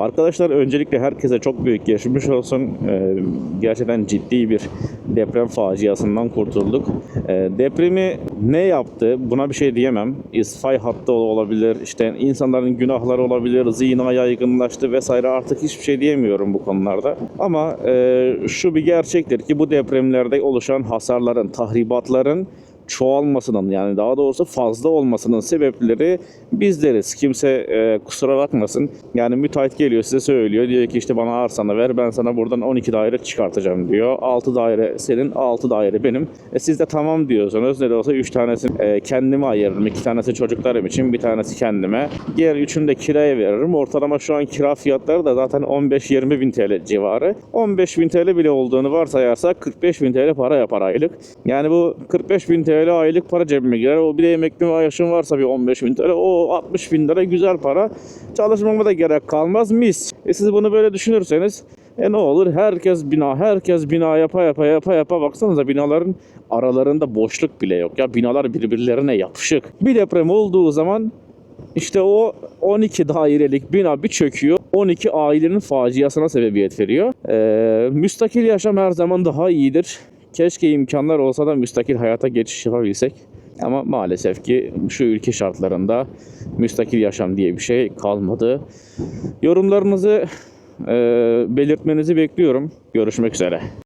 Arkadaşlar öncelikle herkese çok büyük geçmiş olsun. Ee, gerçekten ciddi bir deprem faciasından kurtulduk. Ee, depremi ne yaptı? Buna bir şey diyemem. İsfay hattı olabilir, işte insanların günahları olabilir, zina yaygınlaştı vesaire artık hiçbir şey diyemiyorum bu konularda. Ama e, şu bir gerçektir ki bu depremlerde oluşan hasarların, tahribatların çoğalmasının yani daha doğrusu fazla olmasının sebepleri bizleriz. Kimse e, kusura bakmasın. Yani müteahhit geliyor size söylüyor. Diyor ki işte bana arsanı ver ben sana buradan 12 daire çıkartacağım diyor. 6 daire senin 6 daire benim. E siz de tamam diyorsunuz. Ne de olsa 3 tanesini e, kendime ayırırım. 2 tanesi çocuklarım için bir tanesi kendime. Diğer üçünü de kiraya veririm. Ortalama şu an kira fiyatları da zaten 15-20 bin TL civarı. 15 bin TL bile olduğunu varsayarsak 45 bin TL para yapar aylık. Yani bu 45 bin TL aylık para cebime girer. O bir de emekli maaşım varsa bir 15 bin TL. O 60 bin lira güzel para. Çalışmama da gerek kalmaz mis. E siz bunu böyle düşünürseniz e ne olur herkes bina herkes bina yapa yapa yapa yapa baksanıza binaların aralarında boşluk bile yok. Ya binalar birbirlerine yapışık. Bir deprem olduğu zaman işte o 12 dairelik bina bir çöküyor. 12 ailenin faciasına sebebiyet veriyor. Ee, müstakil yaşam her zaman daha iyidir. Keşke imkanlar olsa da müstakil hayata geçiş yapabilsek. Ama maalesef ki şu ülke şartlarında müstakil yaşam diye bir şey kalmadı. Yorumlarınızı e, belirtmenizi bekliyorum. Görüşmek üzere.